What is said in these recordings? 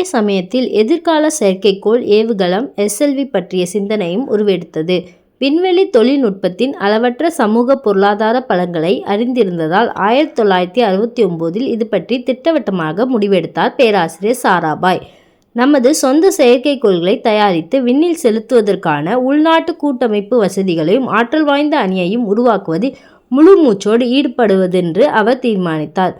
அதே சமயத்தில் எதிர்கால செயற்கைக்கோள் ஏவுகலம் எஸ்எல்வி பற்றிய சிந்தனையும் உருவெடுத்தது. விண்வெளி தொழில்நுட்பத்தின் அளவற்ற சமூக பொருளாதார பலன்களை அறிந்திருந்ததால் ஆயிரத்தி தொள்ளாயிரத்தி அறுபத்தி ஒம்போதில் இது பற்றி திட்டவட்டமாக முடிவெடுத்தார் பேராசிரியர் சாராபாய். நமது சொந்த செயற்கைக்கோள்களை தயாரித்து விண்ணில் செலுத்துவதற்கான உள்நாட்டு கூட்டமைப்பு வசதிகளையும் ஆற்றல் வாய்ந்த அணியையும் உருவாக்குவதில் முழு மூச்சோடு ஈடுபடுவதென்று அவர் தீர்மானித்தார்.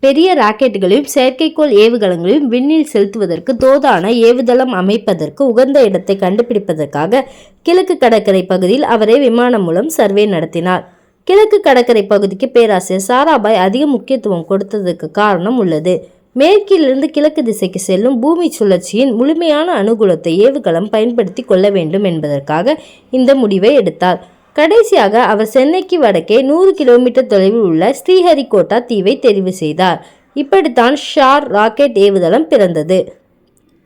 பெரிய ராக்கெட்டுகளையும் செயற்கைக்கோள் ஏவுகணங்களையும் விண்ணில் செலுத்துவதற்கு தோதான ஏவுதளம் அமைப்பதற்கு உகந்த இடத்தை கண்டுபிடிப்பதற்காக கிழக்கு கடற்கரை பகுதியில் அவரே விமானம் மூலம் சர்வே நடத்தினார். கிழக்கு கடற்கரை பகுதிக்கு பேராசிரியர் சாராபாய் அதிக முக்கியத்துவம் கொடுத்ததற்கு காரணம் உள்ளது. மேற்கிலிருந்து கிழக்கு திசைக்கு செல்லும் பூமி சுழற்சியின் முழுமையான அனுகூலத்தை ஏவுகலம் பயன்படுத்தி கொள்ள வேண்டும் என்பதற்காக இந்த முடிவை எடுத்தார். கடைசியாக அவர் சென்னைக்கு வடக்கே நூறு கிலோமீட்டர் தொலைவில் உள்ள ஸ்ரீஹரிகோட்டா தீவை தெரிவு செய்தார். இப்படித்தான் ஷார் ராக்கெட் ஏவுதளம் பிறந்தது.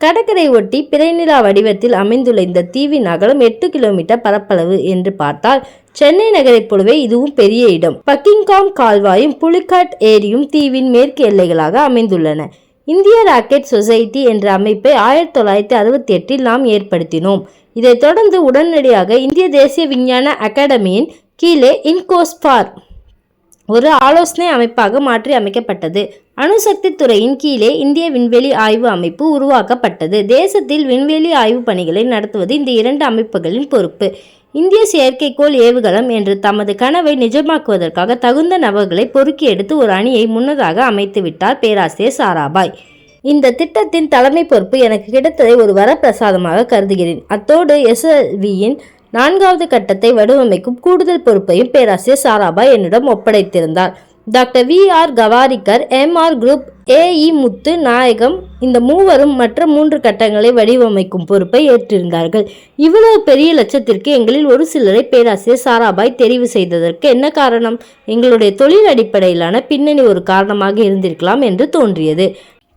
கடற்கரை ஒட்டி பிறைநிலா வடிவத்தில் அமைந்துள்ள இந்த தீவின் அகலம் எட்டு கிலோமீட்டர் பரப்பளவு என்று பார்த்தால் சென்னை நகரைப் போலவே இதுவும் பெரிய இடம். பக்கிங்காம் கால்வாயும் புலிகாட் ஏரியும் தீவின் மேற்கு எல்லைகளாக அமைந்துள்ளன. இந்திய ராக்கெட் சொசைட்டி என்ற அமைப்பை ஆயிரத்தி தொள்ளாயிரத்தி அறுபத்தி எட்டில் நாம் ஏற்படுத்தினோம். இதைத் தொடர்ந்து உடனடியாக இந்திய தேசிய விஞ்ஞான அகாடமியின் கீழே இன்கோஸ்பார் ஒரு ஆலோசனை அமைப்பாக மாற்றி அமைக்கப்பட்டது. அணுசக்தி துறையின் கீழே இந்திய விண்வெளி ஆய்வு அமைப்பு உருவாக்கப்பட்டது. தேசத்தில் விண்வெளி ஆய்வு பணிகளை நடத்துவது இந்த இரண்டு அமைப்புகளின் பொறுப்பு. இந்திய செயற்கைக்கோள் ஏவுகலம் என்று தமது கனவை நிஜமாக்குவதற்காக தகுந்த நபர்களை பொறுக்கி எடுத்து ஒரு அணியை முன்னதாக அமைத்துவிட்டார் பேராசிரியர் சாராபாய். இந்த திட்டத்தின் தலைமை பொறுப்பு எனக்கு கிடைத்ததை ஒரு வரப்பிரசாதமாக கருதுகிறேன். அத்தோடு எஸ்எல்வியின் நான்காவது கட்டத்தை வடிவமைக்கும் கூடுதல் பொறுப்பையும் பேராசிரியர் சாராபாய் என்னிடம் ஒப்படைத்திருந்தார். Doctor V R Gowariker M R Kurup A E Muthunayagam இந்த மூவரும் மற்ற மூன்று கட்டங்களை வடிவமைக்கும் பொறுப்பை ஏற்றிருந்தார்கள். இவ்வளவு பெரிய லட்சத்திற்கு எங்களில் ஒரு சிலரை பேராசிரியர் சாராபாய் தெரிவு செய்ததற்கு என்ன காரணம்? எங்களுடைய தொழில் அடிப்படையிலான பின்னணி ஒரு காரணமாக இருந்திருக்கலாம் என்று தோன்றியது.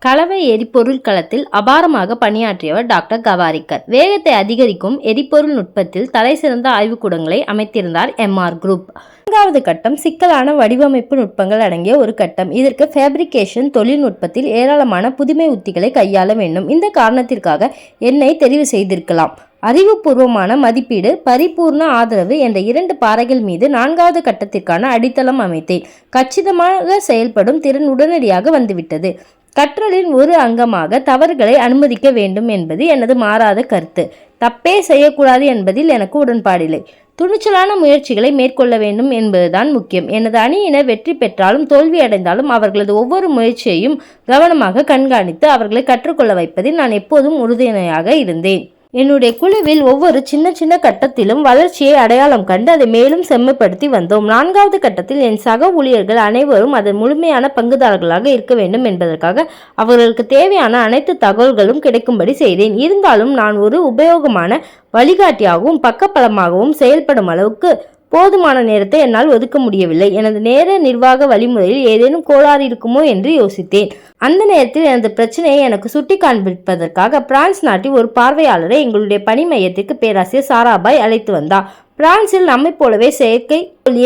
கலவை எரிபொருள் களத்தில் அபாரமாக பணியாற்றியவர் டாக்டர் கவாரிக்கர். வேகத்தை அதிகரிக்கும் எரிபொருள் நுட்பத்தில் தலைசிறந்த ஆய்வுக்கூடங்களை அமைத்திருந்தார் எம்ஆர் குரூப். நான்காவது கட்டம் சிக்கலான வடிவமைப்பு நுட்பங்கள் அடங்கிய ஒரு கட்டம். இதற்கு ஃபேப்ரிகேஷன் தொழில்நுட்பத்தில் ஏராளமான புதுமை உத்திகளை கையாள வேண்டும். இந்த காரணத்திற்காக என்னை தெரிவு செய்திருக்கலாம். அறிவுபூர்வமான மதிப்பீடு பரிபூர்ண ஆதரவு என்ற இரண்டு பாறைகள் மீது நான்காவது கட்டத்திற்கான அடித்தளம் அமைத்தேன். கச்சிதமாக செயல்படும் திறன் உடனடியாக வந்துவிட்டது. கற்றலின் ஒரு அங்கமாக தவறுகளை அனுமதிக்க வேண்டும் என்பது எனது மாறாத கருத்து. தப்பே செய்யக்கூடாது என்பதில் எனக்கு உடன்பாடில்லை. துணிச்சலான முயற்சிகளை மேற்கொள்ள வேண்டும் என்பதுதான் முக்கியம். எனது அணியினர் வெற்றி பெற்றாலும் தோல்வி அடைந்தாலும் அவர்களது ஒவ்வொரு முயற்சியையும் கவனமாக கண்காணித்து அவர்களை கற்றுக்கொள்ள வைப்பதில் நான் எப்போதும் உறுதுணையாக இருந்தேன். என்னுடைய குழுவில் ஒவ்வொரு சின்ன சின்ன கட்டத்திலும் வளர்ச்சியை அடையாளம் கண்டு அதை மேலும் செம்மைப்படுத்தி வந்தோம். நான்காவது கட்டத்தில் என் சக ஊழியர்கள் அனைவரும் அதன் முழுமையான பங்குதாரர்களாக இருக்க வேண்டும் என்பதற்காக அவர்களுக்கு தேவையான அனைத்து தகவல்களும் கிடைக்கும்படி செய்தேன். இருந்தாலும் நான் ஒரு உபயோகமான வழிகாட்டியாகவும் பக்கபலமாகவும் செயல்படும் அளவுக்கு போதுமான நேரத்தை என்னால் ஒதுக்க முடியவில்லை. எனது நேர நிர்வாக வழிமுறையில் ஏதேனும் கோளாறு இருக்குமோ என்று யோசித்தேன். அந்த நேரத்தில் எனது பிரச்சனையை எனக்கு சுட்டி காண்பிப்பதற்காக பிரான்ஸ் நாட்டில் ஒரு பார்வையாளரை எங்களுடைய பணி மையத்திற்கு பேராசிரியர் சாராபாய் அழைத்து வந்தார். பிரான்சில் நம்மை போலவே செயற்கை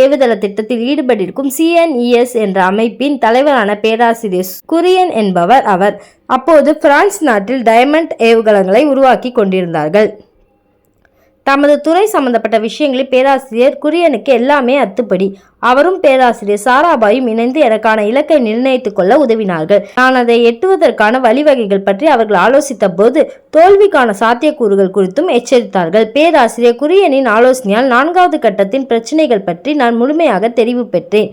ஏவுதள திட்டத்தில் ஈடுபட்டிருக்கும் சிஎன்இஎஸ் என்ற அமைப்பின் தலைவரான பேராசிரியர் குரியன் என்பவர் அவர். அப்போது பிரான்ஸ் நாட்டில் டயமண்ட் ஏவுகலங்களை உருவாக்கி கொண்டிருந்தார்கள். தமது துறை சம்பந்தப்பட்ட விஷயங்களில் பேராசிரியர் குரியனுக்கு எல்லாமே அத்துப்படி. அவரும் பேராசிரியர் சாராபாயும் இணைந்து எனக்கான இலக்கை நிர்ணயித்துக் கொள்ள உதவினார்கள். நான் அதை எட்டுவதற்கான வழிவகைகள் பற்றி அவர்கள் ஆலோசித்த போது தோல்விக்கான சாத்தியக்கூறுகள் குறித்தும் எச்சரித்தார்கள். பேராசிரியர் குரியனின் ஆலோசனையால் நான்காவது கட்டத்தின் பிரச்சனைகள் பற்றி நான் முழுமையாக தெரிவு பெற்றேன்.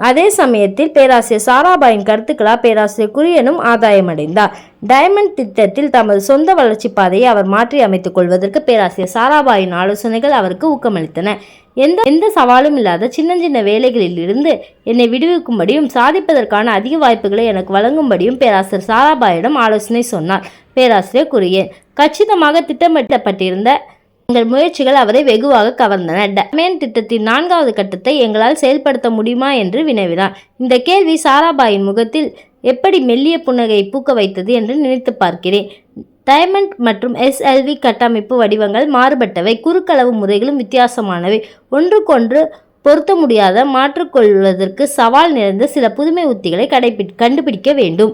அதே சமயத்தில் பேராசிரியர் சாராபாயின் கருத்துக்களால் பேராசிரியர் குரியனும் ஆதாயமடைந்தார். டயமண்ட் திட்டத்தில் தமது சொந்த வளர்ச்சி பாதையை அவர் மாற்றி அமைத்துக் கொள்வதற்கு பேராசிரியர் சாராபாயின் ஆலோசனைகள் அவருக்கு ஊக்கமளித்தன. எந்த எந்த சவாலும் இல்லாத சின்னஞ்சின்ன சின்ன வேலைகளில் இருந்து என்னை விடுவிக்கும்படியும் சாதிப்பதற்கான அதிக வாய்ப்புகளை எனக்கு வழங்கும்படியும் பேராசிரியர் சாராபாயிடம் ஆலோசனை சொன்னார். பேராசிரியர் குரியன் கச்சிதமாக திட்டமிட்டப்பட்டிருந்த எங்கள் முயற்சிகள் அவரை வெகுவாக கவர்ந்தன. டமேன் திட்டத்தின் நான்காவது கட்டத்தை எங்களால் செயல்படுத்த முடியுமா? என்று வினவினார். இந்த கேள்வி சாராபாயின் முகத்தில் எப்படி மெல்லிய புன்னகையை பூக்க வைத்தது என்று நினைத்து பார்க்கிறேன். டைமண்ட் மற்றும் எஸ்எல்வி கட்டமைப்பு வடிவங்கள் மாறுபட்டவை. குறுக்களவு முறைகளும் வித்தியாசமானவை. ஒன்றுக்கொன்று பொருத்த முடியாத மாற்றுக்கொள்வதற்கு சவால் நிறைந்த சில புதுமை உத்திகளை கடைபி கண்டுபிடிக்க வேண்டும்.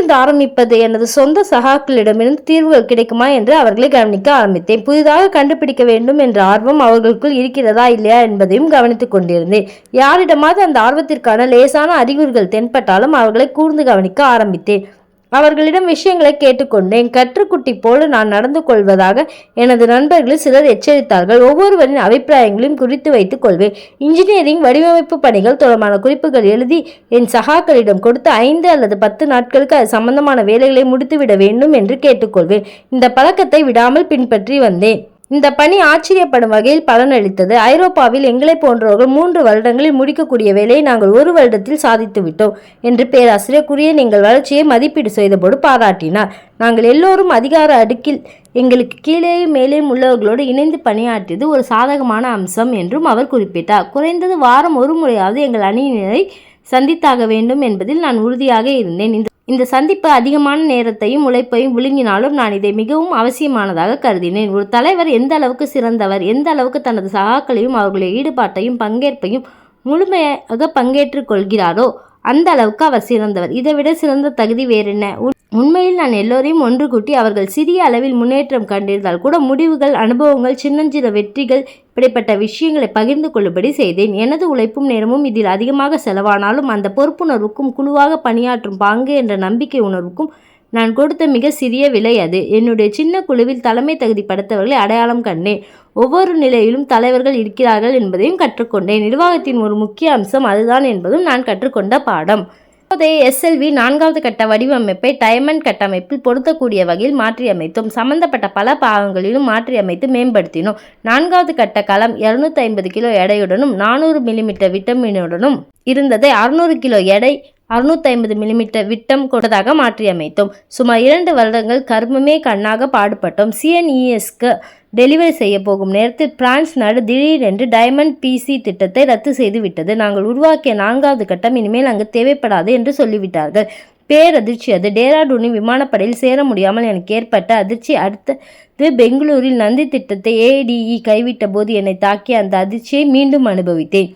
என்று ஆரம்பிப்பது எனது சொந்த சகாக்களிடமிருந்து தீர்வுகள் கிடைக்குமா என்று அவர்களை கவனிக்க ஆரம்பித்தேன். புதிதாக கண்டுபிடிக்க வேண்டும் என்ற ஆர்வம் அவர்களுக்குள் இருக்கிறதா இல்லையா என்பதையும் கவனித்துக் கொண்டிருந்தேன். யாரிடமாவது அந்த ஆர்வத்திற்கான லேசான அறிகுறிகள் தென்பட்டாலும் அவர்களை கூர்ந்து கவனிக்க ஆரம்பித்தேன். அவர்களிடம் விஷயங்களை கேட்டுக்கொண்டேன். கற்றுக்குட்டி போல நான் நடந்து கொள்வதாக எனது நண்பர்கள் சிலர் எச்சரித்தார்கள். ஒவ்வொருவரின் அபிப்பிராயங்களையும் குறித்து வைத்துக் கொள்வேன். இன்ஜினியரிங் வடிவமைப்பு பணிகள் தொடர்பான குறிப்புகள் எழுதி என் சகாக்களிடம் கொடுத்து ஐந்து அல்லது பத்து நாட்களுக்கு அது சம்பந்தமான வேலைகளை முடித்துவிட வேண்டும் என்று கேட்டுக்கொள்வேன். இந்த பழக்கத்தை விடாமல் பின்பற்றி வந்தேன். இந்த பணி ஆச்சரியப்படும் வகையில் பலனளித்தது. ஐரோப்பாவில் எங்களை போன்றவர்கள் மூன்று வருடங்களில் முடிக்கக்கூடிய வேலையை நாங்கள் ஒரு வருடத்தில் சாதித்து விட்டோம் என்று பேராசிரியர் குரியன் எங்கள் வளர்ச்சியை மதிப்பீடு செய்தபோது பாராட்டினார். நாங்கள் எல்லோரும் அதிகார அடுக்கில் எங்களுக்கு கீழேயும் மேலேயும் உள்ளவர்களோடு இணைந்து பணியாற்றியது ஒரு சாதகமான அம்சம் என்றும் அவர் குறிப்பிட்டார். குறைந்தது வாரம் ஒரு முறையாவது எங்கள் அணியினரை சந்தித்தாக வேண்டும் என்பதில் நான் உறுதியாக இருந்தேன். இந்த இந்த சந்திப்பு அதிகமான நேரத்தையும் உழைப்பையும் விழுங்கினாலும் நான் இதை மிகவும் அவசியமானதாக கருதினேன். ஒரு தலைவர் எந்த அளவுக்கு சிறந்தவர் எந்த அளவுக்கு தனது சகாக்களையும் அவர்களுடைய ஈடுபாட்டையும் பங்கேற்பையும் முழுமையாக பங்கேற்றுக் கொள்கிறாரோ அந்த அளவுக்கு அவர் சிறந்தவர். இதைவிட சிறந்த தகுதி வேறென்ன? உண்- உண்மையில் நான் எல்லோரையும் ஒன்று கூட்டி அவர்கள் சிறிய அளவில் முன்னேற்றம் கண்டிருந்தால் கூட முடிவுகள் அனுபவங்கள் சின்னஞ்சிற வெற்றிகள் இப்படிப்பட்ட விஷயங்களை பகிர்ந்து கொள்ளும்படி செய்தேன். எனது உழைப்பும் நேரமும் இதில் அதிகமாக செலவானாலும் அந்த பொறுப்புணர்வுக்கும் குழுவாக பணியாற்றும் பாங்கு என்ற நம்பிக்கை உணர்வுக்கும் நான் கொடுத்த மிக சிறிய விலை அது. என்னுடைய சின்ன குழுவில் தலைமை தகுதி படைத்தவர்களை அடையாளம் கண்டேன். ஒவ்வொரு நிலையிலும் தலைவர்கள் இருக்கிறார்கள் என்பதையும் கற்றுக்கொண்டேன். நிர்வாகத்தின் ஒரு முக்கிய அம்சம் அதுதான் என்பதும் நான் கற்றுக்கொண்ட பாடம். தற்போதைய எஸ்எல்வி நான்காவது கட்ட வடிவமைப்பை டைமண்ட் கட்டமைப்பில் பொருத்தக்கூடிய வகையில் மாற்றியமைத்தோம். சம்பந்தப்பட்ட பல பாகங்களிலும் மாற்றியமைத்து மேம்படுத்தினோம். நான்காவது கட்ட களம் 250 ஐம்பது கிலோ எடையுடனும் நானூறு மில்லிமீட்டர் விட்டமினுடனும் இருந்ததை அறுநூறு கிலோ எடை 650 ஐம்பது மில்லிமீட்டர் விட்டம் கொண்டதாக மாற்றியமைத்தோம். சுமார் இரண்டு வருடங்கள் கர்மமே கண்ணாக பாடுபட்டோம். சிஎன்இஎஸ்க்கு டெலிவரி செய்ய போகும் நேரத்தில் பிரான்ஸ் நாடு திடீரென்று டைமண்ட் பிசி திட்டத்தை ரத்து செய்துவிட்டது. நாங்கள் உருவாக்கிய நான்காவது கட்டம் இனிமேல் அங்கு தேவைப்படாது என்று சொல்லிவிட்டார்கள். பேரதிர்ச்சி அது. டேராடூனின் விமானப்படையில் சேர முடியாமல் எனக்கு ஏற்பட்ட அதிர்ச்சி. அடுத்தது பெங்களூரில் நந்தி திட்டத்தை ஏடிஇ கைவிட்ட போது என்னை தாக்கிய அந்த அதிர்ச்சியை மீண்டும் அனுபவித்தேன்.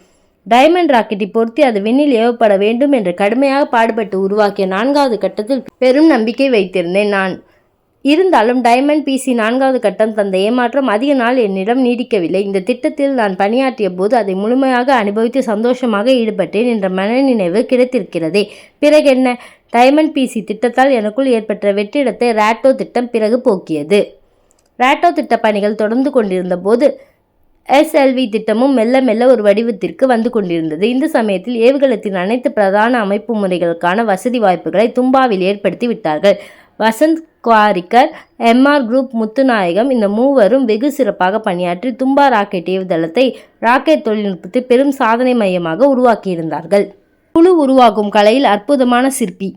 டைமண்ட் ராக்கெட்டை பொருத்தி அது விண்ணில் ஏவப்பட வேண்டும் என்று கடுமையாக பாடுபட்டு உருவாக்கிய நான்காவது கட்டத்தில் பெரும் நம்பிக்கை வைத்திருந்தேன் நான். இருந்தாலும் டைமண்ட் பிசி நான்காவது கட்டம் தந்த ஏமாற்றம் அதிக நாள் என்னிடம் நீடிக்கவில்லை. இந்த திட்டத்தில் நான் பணியாற்றிய போது அதை முழுமையாக அனுபவித்து சந்தோஷமாக ஈடுபட்டேன் என்ற மனநினைவு கிடைத்திருக்கிறதே. பிறகு என்ன? டைமண்ட் பிசி திட்டத்தால் எனக்குள் ஏற்பட்ட வெற்றிடத்தை ராட்டோ திட்டம் பிறகு போக்கியது. ராட்டோ திட்ட பணிகள் தொடர்ந்து கொண்டிருந்த போது எஸ்எல்வி திட்டமும் மெல்ல மெல்ல ஒரு வடிவத்திற்கு வந்து கொண்டிருந்தது. இந்த சமயத்தில் ஏவுகணத்தின் அனைத்து பிரதான அமைப்பு முறைகளுக்கான வசதி வாய்ப்புகளை தும்பாவில் ஏற்படுத்தி விட்டார்கள். வசந்த் குவாரிக்கர் எம்ஆர் குரூப் முத்துநாயகம் இந்த மூவரும் வெகு சிறப்பாக பணியாற்றி தும்பா ராக்கெட் ஏவுதளத்தை ராக்கெட் தொழில்நுட்பத்தை பெரும் சாதனை மையமாக உருவாக்கியிருந்தார்கள். குழு உருவாக்கும் கலையில் அற்புதமான சிற்பி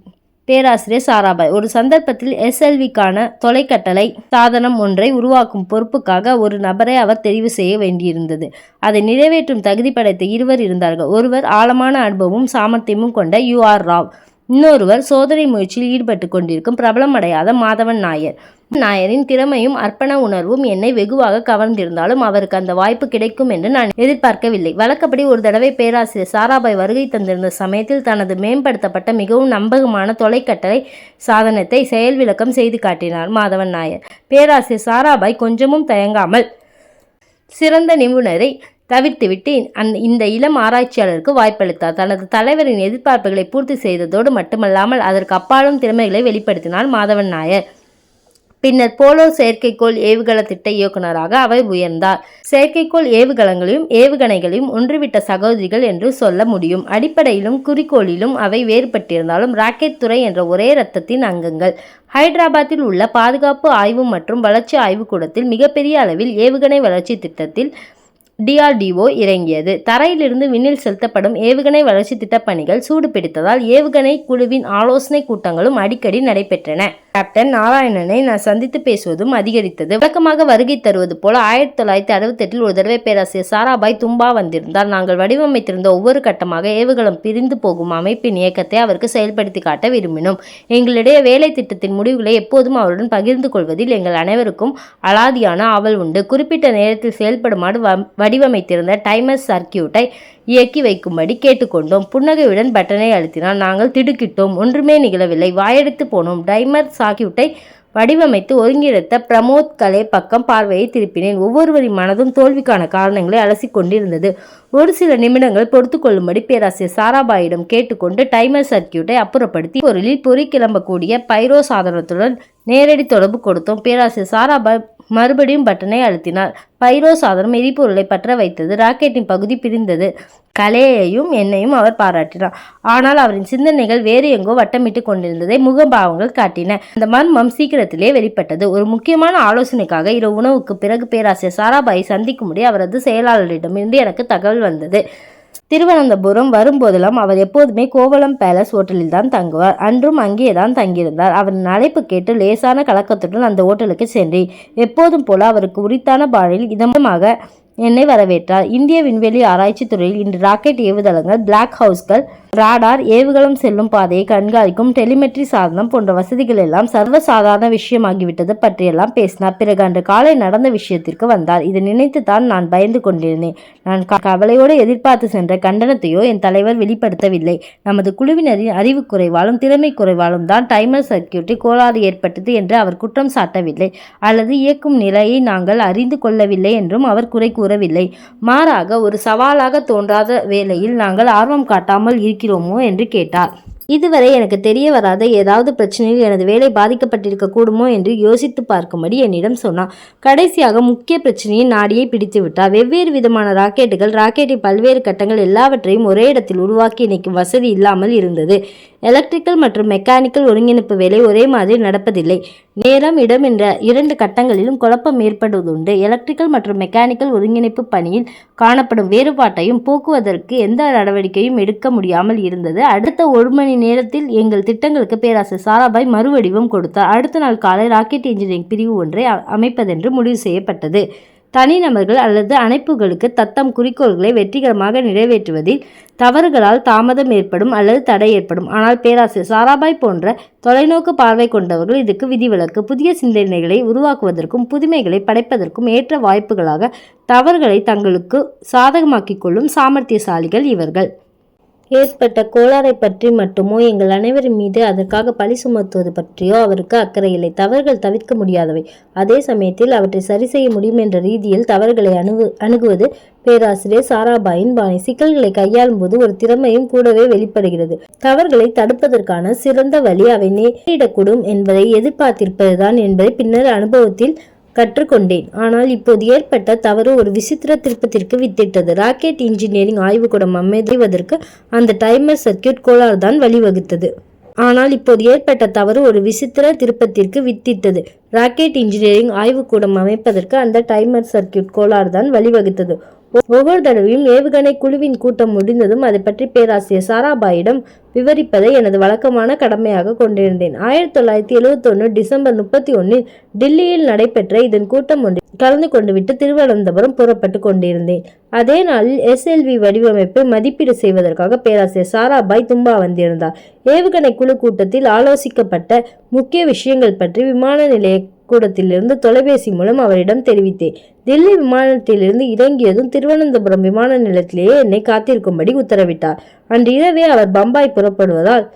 பேராசிரியர் சாராபாய். ஒரு சந்தர்ப்பத்தில் எஸ்எல்விக்கான தொலைக்கட்டளை சாதனம் ஒன்றை உருவாக்கும் பொறுப்புக்காக ஒரு நபரை அவர் தெரிவு செய்ய வேண்டியிருந்தது. அதை நிறைவேற்றும் தகுதி படைத்த இருவர் இருந்தார்கள். ஒருவர் ஆழமான அனுபவமும் சாமர்த்தியமும் கொண்ட யூ ஆர் ராவ். இன்னொருவர் சோதனை முயற்சியில் ஈடுபட்டு கொண்டிருக்கும் பிரபலமடையாத மாதவன் நாயர். நாயரின் திறமையும் அர்ப்பண உணர்வும் என்னை வெகுவாக கவர்ந்திருந்தாலும் அவருக்கு அந்த வாய்ப்பு கிடைக்கும் என்று நான் எதிர்பார்க்கவில்லை. வழக்கப்படி ஒரு தடவை பேராசிரியர் சாராபாய் வருகை தந்திருந்த சமயத்தில் தனது மேம்படுத்தப்பட்ட மிகவும் நம்பகமான தொலைக்கட்டளை சாதனத்தை செயல் விளக்கம் செய்து காட்டினார் மாதவன் நாயர். பேராசிரியர் சாராபாய் கொஞ்சமும் தயங்காமல் சிறந்த நிபுணரை தவிர்த்துவிட்டு அந்த இந்த இளம் ஆராய்ச்சியாளருக்கு வாய்ப்பளித்தார். தனது தலைவரின் எதிர்பார்ப்புகளை பூர்த்தி செய்ததோடு மட்டுமல்லாமல் அதற்கு அப்பாலும் திறமைகளை வெளிப்படுத்தினார் மாதவன் நாயர். பின்னர் போலோ செயற்கைக்கோள் ஏவுகண திட்ட இயக்குநராக அவர் உயர்ந்தார். செயற்கைக்கோள் ஏவுகணங்களையும் ஏவுகணைகளையும் ஒன்றுவிட்ட சகோதரிகள் என்று சொல்ல முடியும். அடிப்படையிலும் குறிக்கோளிலும் அவை வேறுபட்டிருந்தாலும் ராக்கெட் துறை என்ற ஒரே ரத்தத்தின் அங்கங்கள். ஹைதராபாத்தில் உள்ள பாதுகாப்பு ஆய்வு மற்றும் வளர்ச்சி ஆய்வுக்கூடத்தில் மிகப்பெரிய அளவில் ஏவுகணை வளர்ச்சி திட்டத்தில் டிஆர்டிஓ இறங்கியது. தரையிலிருந்து விண்ணில் செலுத்தப்படும் ஏவுகணை வளர்ச்சி திட்டப்பணிகள் சூடு பிடித்ததால் ஏவுகணை குழுவின் ஆலோசனை கூட்டங்களும் அடிக்கடி நடைபெற்றன. கேப்டன் நாராயணனை நான் சந்தித்து பேசுவதும் அதிகரித்தது. வழக்கமாக வருகை தருவது போல ஆயிரத்தி தொள்ளாயிரத்தி அறுபத்தெட்டில் ஒரு தடவை பேராசிரியர் சாராபாய் தும்பா வந்திருந்தார். நாங்கள் வடிவமைத்திருந்த ஒவ்வொரு கட்டமாக ஏவுகணம் பிரிந்து போகும் அமைப்பின் இயக்கத்தை அவருக்கு செயல்படுத்தி காட்ட விரும்பினோம். எங்களிடையே வேலை திட்டத்தின் முடிவுகளை எப்போதும் அவருடன் பகிர்ந்து கொள்வதில் எங்கள் அனைவருக்கும் அலாதியான ஆவல் உண்டு. குறிப்பிட்ட நேரத்தில் செயல்படுமாறு வ- வடிவமைத்திருந்த டைமர் சர்க்கியூட்டை இயக்கி வைக்கும்படி கேட்டுக்கொண்டோம். புன்னகையுடன் பட்டனை அழுத்தினால் நாங்கள் திடுக்கிட்டோம். ஒன்றுமே நிகழவில்லை. வாயெடுத்து போனோம். டைமர் சாக்கியூட்டை வடிவமைத்து ஒருங்கிணைத்த பிரமோத் கலை பக்கம் பார்வையை திருப்பினேன். ஒவ்வொருவரின் மனதும் தோல்விக்கான காரணங்களை அலசிக் கொண்டிருந்தது. ஒரு சில நிமிடங்கள் பொறுத்து கொள்ளும்படி பேராசிரியர் சாராபாயிடம் கேட்டுக்கொண்டு டைமர் சர்க்கியூட்டை அப்புறப்படுத்தி பொருளில் பொறி கிளம்பக்கூடிய பைரோ சாதனத்துடன் நேரடி தொடர்பு கொடுத்தோம். பேராசிரியர் சாராபாய் மறுபடியும் பட்டனை அழுத்தினார். பைரோ சாதனம் எரிபொருளை பற்ற வைத்தது. ராக்கெட்டின் பகுதி பிரிந்தது. கலையையும் என்னையும் அவர் பாராட்டினார். ஆனால் அவரின் சிந்தனைகள் வேறு எங்கோ வட்டமிட்டு கொண்டிருந்ததை முகபாவங்கள் காட்டின. அந்த மர்மம் சீக்கிரத்திலே வெளிப்பட்டது. ஒரு முக்கியமான ஆலோசனைக்காக இரவு உணவுக்கு பிறகு பேராசிரியர் சாராபாயை சந்திக்கும்படி அவரது செயலாளரிடமிருந்து எனக்கு தகவல் வந்தது. திருவனந்தபுரம் வரும்போதெல்லாம் அவர் எப்போதுமே கோவலம் பேலஸ் ஹோட்டலில் தான் தங்குவார். அன்றும் அங்கே தான் தங்கியிருந்தார். அவரின் அழைப்பு கேட்டு லேசான கலக்கத்துடன் அந்த ஹோட்டலுக்கு சென்றேன். எப்போதும் போல அவருக்கு உரித்தான பாழில் இதமாக என்னை வரவேற்றார். இந்திய விண்வெளி ஆராய்ச்சி துறையில் இன்று ராக்கெட் ஏவுதளங்கள் பிளாக் ஹவுஸ்கள் ராடார் ஏவுகலம் செல்லும் பாதையை கண்காணிக்கும் டெலிமெட்ரி சாதனம் போன்ற வசதிகள் எல்லாம் சர்வசாதாரண விஷயமாகிவிட்டது பற்றியெல்லாம் பேசினார். பிறகு அன்று காலை நடந்த விஷயத்திற்கு வந்தார். இதை நினைத்து தான் நான் பயந்து கொண்டிருந்தேன். நான் க- கவலையோடு எதிர்பார்த்து சென்ற கண்டனத்தையோ என் தலைவர் வெளிப்படுத்தவில்லை. நமது குழுவினரின் அறிவு குறைவாலும் திறமை குறைவாலும் தான் டைமர் சர்க்கியூட்டில் கோளாறு ஏற்பட்டது என்று அவர் குற்றம் சாட்டவில்லை. அல்லது இயக்கும் நிலையை நாங்கள் அறிந்து கொள்ளவில்லை என்றும் அவர் குறை கூறவில்லை. மாறாக ஒரு சவாலாக தோன்றாத வேளையில் நாங்கள் ஆர்வம் காட்டாமல் இருக்கிறோமோ என்று கேட்டார் இதுவரை எனக்கு தெரிய வராத ஏதாவது பிரச்சனையில் எனது வேலை பாதிக்கப்பட்டிருக்க கூடுமோ என்று யோசித்து பார்க்கும்படி என்னிடம் சொன்னான். கடைசியாக முக்கிய பிரச்சனையின் நாடியை பிடித்து விட்டார். வெவ்வேறு விதமான ராக்கெட்டுகள் ராக்கெட்டின் பல்வேறு கட்டங்கள் எல்லாவற்றையும் ஒரே இடத்தில் உருவாக்கி இணைக்கும் வசதி இல்லாமல் இருந்தது. எலக்ட்ரிக்கல் மற்றும் மெக்கானிக்கல் ஒருங்கிணைப்பு வேலை ஒரே மாதிரி நடப்பதில்லை. நேரம் இடம் என்ற இரண்டு கட்டங்களிலும் குழப்பம் ஏற்படுவதுண்டு. எலக்ட்ரிக்கல் மற்றும் மெக்கானிக்கல் ஒருங்கிணைப்பு பணியில் காணப்படும் வேறுபாட்டையும் போக்குவதற்கு எந்த நடவடிக்கையும் எடுக்க முடியாமல் இருந்தது. அடுத்த ஒரு மணி நேரத்தில் எங்கள் திட்டங்களுக்கு பேராசிரியர் சாராபாய் மறுவடிவம் கொடுத்தார். அடுத்த நாள் காலை ராக்கெட் இன்ஜினியரிங் பிரிவு ஒன்றை அமைப்பதென்று முடிவு செய்யப்பட்டது. தனிநபர்கள் அல்லது அமைப்புகளுக்கு தத்தம் குறிக்கோள்களை வெற்றிகரமாக நிறைவேற்றுவதில் தவறுகளால் தாமதம் ஏற்படும் அல்லது தடை ஏற்படும். ஆனால் பேராசிரியர் சாராபாய் போன்ற தொலைநோக்கு பார்வை கொண்டவர்கள் இதுக்கு விதிவிலக்கு. புதிய சிந்தனைகளை உருவாக்குவதற்கும் புதுமைகளை படைப்பதற்கும் ஏற்ற வாய்ப்புகளாக தவறுகளை தங்களுக்கு சாதகமாக்கிக் கொள்ளும் சாமர்த்தியசாலிகள் இவர்கள். ஏற்பட்ட கோளாறை பற்றி மட்டுமோ எங்கள் அனைவரின் மீது அதற்காக பழி சுமத்துவது பற்றியோ அவருக்கு அக்கறை இல்லை. தவறுகள் தவிர்க்க முடியாதவை. அதே சமயத்தில் அவற்றை சரி செய்ய முடியும் என்ற ரீதியில் தவறுகளை அணுகு அணுகுவது பேராசிரியர் சாராபாயின் பாணி. சிக்கல்களை கையாளும் போது ஒரு திறமையும் கூடவே வெளிப்படுகிறது. தவறுகளை தடுப்பதற்கான சிறந்த வழி அவை நேரிடக்கூடும் என்பதை எதிர்பார்த்திருப்பதுதான் என்பதை பின்னர் அனுபவத்தில் கற்றுக்கொண்டேன். ஆனால் இப்போது ஏற்பட்ட தவறு ஒரு விசித்திர திருப்பத்திற்கு வித்திட்டது. ராக்கெட் இன்ஜினியரிங் ஆய்வுக்கூடம் அமைவதற்கு அந்த டைமர் சர்க்கியூட் கோளாறு தான் வழிவகுத்தது. ஆனால் இப்போது ஏற்பட்ட தவறு ஒரு விசித்திர திருப்பத்திற்கு வித்திட்டது. ராக்கெட் இன்ஜினியரிங் ஆய்வுக்கூடம் அமைப்பதற்கு அந்த டைமர் சர்க்கியூட் கோளாறு தான் வழிவகுத்தது. ஒவ்வொரு தடவையும் ஏவுகணை குழுவின் கூட்டம் முடிந்ததும் அதை பற்றி பேராசிரியர் சாராபாயிடம் விவரிப்பதை எனது வழக்கமான கடமையாக கொண்டிருந்தேன். ஆயிரத்தி தொள்ளாயிரத்தி எழுவத்தொன்று டிசம்பர் முப்பத்தி ஒன்றில் டில்லியில் நடைபெற்ற இதன் கூட்டம் ஒன்றில் கலந்து கொண்டு விட்டு திருவனந்தபுரம் புறப்பட்டு கொண்டிருந்தேன். அதே நாளில் எஸ்எல்வி வடிவமைப்பை மதிப்பீடு செய்வதற்காக பேராசிரியர் சாராபாய் தும்பா வந்திருந்தார். ஏவுகணை குழு கூட்டத்தில் ஆலோசிக்கப்பட்ட முக்கிய விஷயங்கள் பற்றி விமான நிலைய கூடத்திலிருந்து தொலைபேசி மூலம் அவரிடம் தெரிவித்தேன். தில்லி விமானத்திலிருந்து இறங்கியதும் திருவனந்தபுரம் விமான நிலையத்திலேயே என்னை காத்திருக்கும்படி உத்தரவிட்டார். அன்று இரவே அவர் பம்பாய் புறப்படுவதால்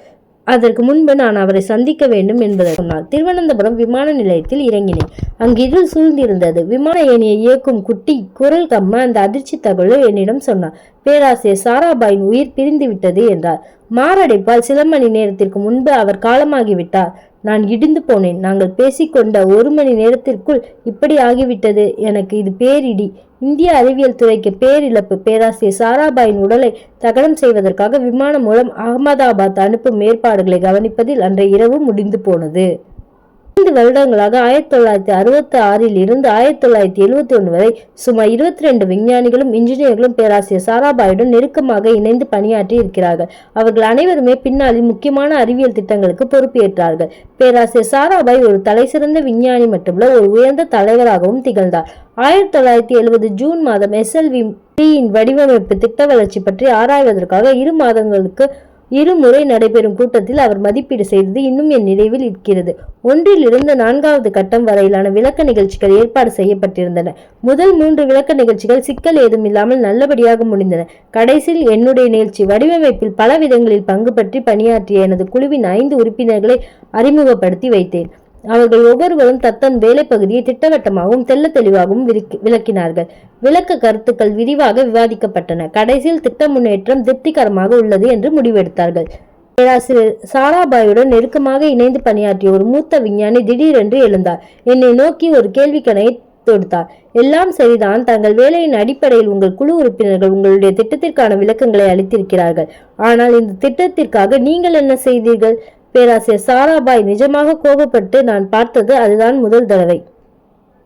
அதற்கு முன்பு நான் அவரை சந்திக்க வேண்டும் என்பதை சொன்னார். திருவனந்தபுரம் விமான நிலையத்தில் இறங்கினேன். அங்கு இருள் சூழ்ந்திருந்தது. விமான ஏணியை இயக்கும் குட்டி குரல் கம்ம அந்த அதிர்ச்சி தகவலை என்னிடம் சொன்னார். பேராசிரியர் சாராபாயின் உயிர் பிரிந்து விட்டது என்றார். மாரடைப்பால் சில மணி நேரத்திற்கு முன்பு அவர் காலமாகிவிட்டார். நான் இடிந்து போனேன். நாங்கள் பேசிக்கொண்ட ஒரு மணி நேரத்திற்குள் இப்படி ஆகிவிட்டது. எனக்கு இது பேரிடி. இந்திய அறிவியல் துறைக்கு பேரிழப்பு. பேராசிரியர் சாராபாயின் உடலை தகனம் செய்வதற்காக விமானம் மூலம் அகமதாபாத் அனுப்பும் ஏற்பாடுகளை கவனிப்பதில் அன்றைய இரவு முடிந்து போனது. ஐந்து வருடங்களாக ஆயிரத்தி தொள்ளாயிரத்தி அறுபத்தி ஆறில் இருந்து ஆயிரத்தி தொள்ளாயிரத்தி எழுபத்தி ஒன்று வரை சுமார் இருபத்தி ரெண்டு விஞ்ஞானிகளும் இன்ஜினியர்களும் பேராசிரியர் சாராபாயுடன் நெருக்கமாக இணைந்து பணியாற்றி இருக்கிறார்கள். அவர்கள் அனைவருமே பின்னாளில் முக்கியமான அறிவியல் திட்டங்களுக்கு பொறுப்பேற்றார்கள். பேராசிரியர் சாராபாய் ஒரு தலைசிறந்த விஞ்ஞானி மட்டுமல்ல ஒரு உயர்ந்த தலைவராகவும் திகழ்ந்தார். ஆயிரத்தி தொள்ளாயிரத்தி எழுபது ஜூன் மாதம் எஸ்எல்வி யின் வடிவமைப்பு திட்ட வளர்ச்சி பற்றி ஆராய்வதற்காக இரு மாதங்களுக்கு இருமுறை நடைபெறும் கூட்டத்தில் அவர் மதிப்பீடு செய்தது இன்னும் என் நினைவில் இருக்கிறது. ஒன்றிலிருந்து நான்காவது கட்டம் வரையிலான விளக்க நிகழ்ச்சிகள் ஏற்பாடு செய்யப்பட்டிருந்தன. முதல் மூன்று விளக்க நிகழ்ச்சிகள் சிக்கல் ஏதும் இல்லாமல் நல்லபடியாக முடிந்தன. கடைசியில் என்னுடைய நிகழ்ச்சி வடிவமைப்பில் பல விதங்களில் பங்கு பற்றி பணியாற்றிய எனது குழுவின் ஐந்து உறுப்பினர்களை அறிமுகப்படுத்தி வைத்தேன். அவர்கள் ஒவ்வொருவரும் தத்தம் வேலை பகுதியை திட்டவட்டமாகவும் தெள்ள தெளிவாகவும் விளக்கினார்கள். விளக்க கருத்துக்கள் விரிவாக விவாதிக்கப்பட்டன. கடைசியில் திட்ட முன்னேற்றம் திருப்திகரமாக உள்ளது என்று முடிவெடுத்தார்கள். பேராசிரியர் சாராபாயுடன் நெருக்கமாக இணைந்து பணியாற்றிய ஒரு மூத்த விஞ்ஞானி திடீரென்று எழுந்தார். என்னை நோக்கி ஒரு கேள்விக்கணை தொடுத்தார். எல்லாம் சரிதான். தங்கள் வேலையின் அடிப்படையில் உங்கள் குழு உறுப்பினர்கள் உங்களுடைய திட்டத்திற்கான விளக்கங்களை அளித்திருக்கிறார்கள். ஆனால் இந்த திட்டத்திற்காக நீங்கள் என்ன செய்தீர்கள்? பேராசிரியர் சாராபாய் நிஜமாக கோபப்பட்டு நான் பார்த்தது அதுதான் முதல் தடவை.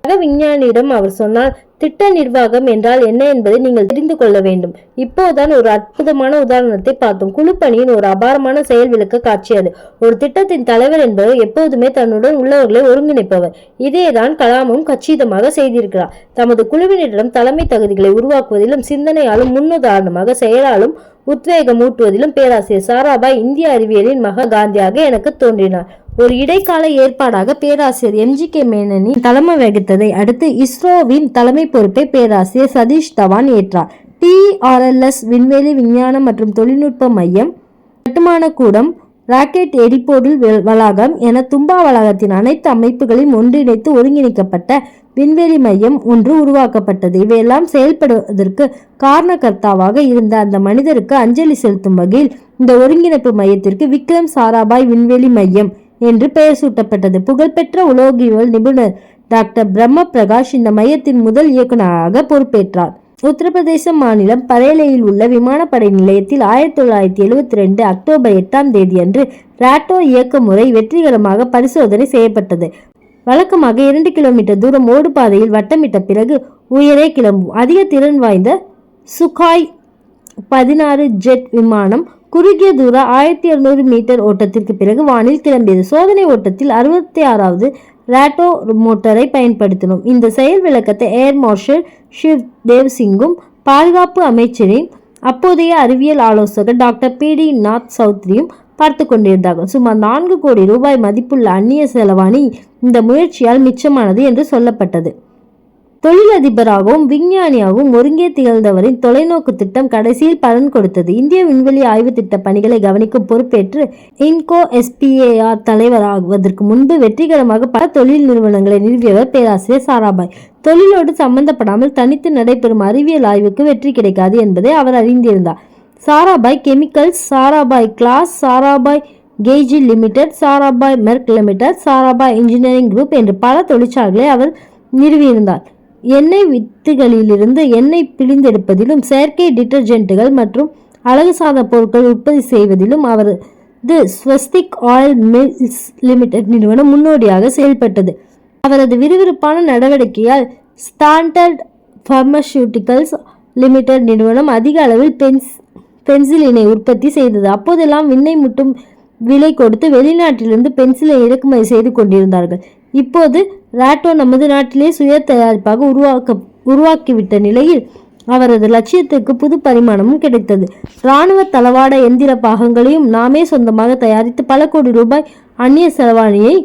சக விஞ்ஞானியிடம் அவர் சொன்னார் திட்ட நிர்வாகம் என்றால் என்ன என்பதை நீங்கள் தெரிந்து கொள்ள வேண்டும். இப்போதான் ஒரு அற்புதமான உதாரணத்தை பார்த்தோம். குழுப்பணியின் ஒரு அபாரமான செயல் விளக்க காட்சி அது. ஒரு திட்டத்தின் தலைவர் என்பவர் எப்போதுமே தன்னுடன் உள்ளவர்களை ஒருங்கிணைப்பவர். இதேதான் கலாமும் கச்சிதமாக செய்திருக்கிறார். தமது குழுவினரிடம் தலைமை தகுதிகளை உருவாக்குவதிலும் சிந்தனையாலும் முன்னுதாரணமாக செயலாலும் உத்வேகம் ஊட்டுவதிலும் பேராசிரியர் சாராபாய் இந்திய அறிவியலின் மகா காந்தியாக எனக்கு தோன்றினார். ஒரு இடைக்கால ஏற்பாடாக பேராசிரியர் எம்ஜி கே. மேனனி தலைமை வகித்ததை அடுத்து இஸ்ரோவின் தலைமை பொறுப்பை பேராசிரியர் சதீஷ் தவான் ஏற்றார். டிஆர்எல்எஸ் விண்வெளி விஞ்ஞானம் மற்றும் தொழில்நுட்ப மையம் கட்டுமான கூடம் ராக்கெட் எரிபொருள் வளாகம் என தும்பா வளாகத்தின் அனைத்து அமைப்புகளையும் ஒன்றிணைத்து ஒருங்கிணைக்கப்பட்ட விண்வெளி மையம் ஒன்று உருவாக்கப்பட்டது. இவையெல்லாம் செயல்படுவதற்கு காரணகர்த்தாவாக இருந்த அந்த மனிதருக்கு அஞ்சலி செலுத்தும் வகையில் இந்த ஒருங்கிணைப்பு மையத்திற்கு விக்ரம் சாராபாய் விண்வெளி மையம் என்று பெயர் சூட்டப்பட்டது. புகழ்பெற்ற உலோகியல் நிபுணர் டாக்டர் பிரம்ம பிரகாஷ் இந்த மையத்தின் முதல் இயக்குநராக பொறுப்பேற்றார். உத்தரப்பிரதேச மாநிலம் பரேலையில் உள்ள விமானப்படை நிலையத்தில் ஆயிரத்தி தொள்ளாயிரத்தி எழுவத்தி ரெண்டு அக்டோபர் எட்டாம் தேதி அன்று ராட்டோ இயக்க முறை வெற்றிகரமாக பரிசோதனை செய்யப்பட்டது. வழக்கமாக இரண்டு கிலோமீட்டர் தூரம் ஓடுபாதையில் வட்டமிட்ட பிறகு உயரே கிளம்பும். அதிக திறன் வாய்ந்த சுகாய் பதினாறு ஜெட் விமானம் குறுகிய தூர ஆயிரத்தி இருநூறு மீட்டர் ஓட்டத்திற்கு பிறகு வானில் கிளம்பியது. சோதனை ஓட்டத்தில் அறுபத்தி ஆறாவது ராட்டோ மோட்டரை பயன்படுத்தினோம். இந்த செயல் விளக்கத்தை ஏர் மார்ஷல் ஷிவ் தேவ் சிங்கும் பாதுகாப்பு அமைச்சரின் அப்போதைய அறிவியல் ஆலோசகர் டாக்டர் பி டி நாத் சௌத்ரியும் பார்த்து கொண்டிருந்தார்கள். சுமார் நான்கு கோடி ரூபாய் மதிப்புள்ள அந்நிய செலவாணி இந்த முயற்சியால் மிச்சமானது என்று சொல்லப்பட்டது. தொழிலதிபராகவும் விஞ்ஞானியாகவும் ஒருங்கே திகழ்ந்தவரின் தொலைநோக்கு திட்டம் கடைசியில் பலன் கொடுத்தது. இந்திய விண்வெளி ஆய்வு திட்ட பணிகளை கவனிக்கும் பொறுப்பேற்று இன்கோ எஸ்பிஏஆர் தலைவராகுவதற்கு முன்பு வெற்றிகரமாக பல தொழில் நிறுவனங்களை நிறுவியவர் பேராசிரியர் சாராபாய். தொழிலோடு சம்பந்தப்படாமல் தனித்து நடைபெறும் அறிவியல் ஆய்வுக்கு வெற்றி கிடைக்காது என்பதை அவர் அறிந்திருந்தார். Sarabhai chemicals Sarabhai glass Sarabhai Geigy limited Sarabhai Merck limited Sarabhai engineering group என்று பல தொழிற்சாலைகளை அவர் நிறுவியிருந்தார். எண்ணெய் வித்துகளிலிருந்து எண்ணெய் பிழிந்தெடுப்பதிலும் செயற்கை டிட்டர்ஜென்ட்டுகள் மற்றும் அழகு சாதன பொருட்கள் உற்பத்தி செய்வதிலும் அவர் the Swastik oil mills limited நிறுவனம் முன்னோடியாக செயல்பட்டது. அவரது விறுவிறுப்பான நடவடிக்கையால் ஸ்டாண்டர்ட் பார்மசூட்டிகல்ஸ் லிமிடெட் நிறுவனம் அதிக அளவில் பென்ஸ் பென்சிலினை உற்பத்தி செய்தது. அப்போதெல்லாம் விண்ணை முட்டும் விலை கொடுத்து வெளிநாட்டிலிருந்து பென்சிலை இறக்குமதி செய்து கொண்டிருந்தார்கள். இப்போது ராட்டோ நமது நாட்டிலே சுய தயாரிப்பாக உருவாக்க உருவாக்கிவிட்ட நிலையில் அவரது லட்சியத்துக்கு புது பரிமாணமும் கிடைத்தது. இராணுவ தளவாட எந்திர பாகங்களையும் நாமே சொந்தமாக தயாரித்து பல கோடி ரூபாய் அந்நிய செலவாணியை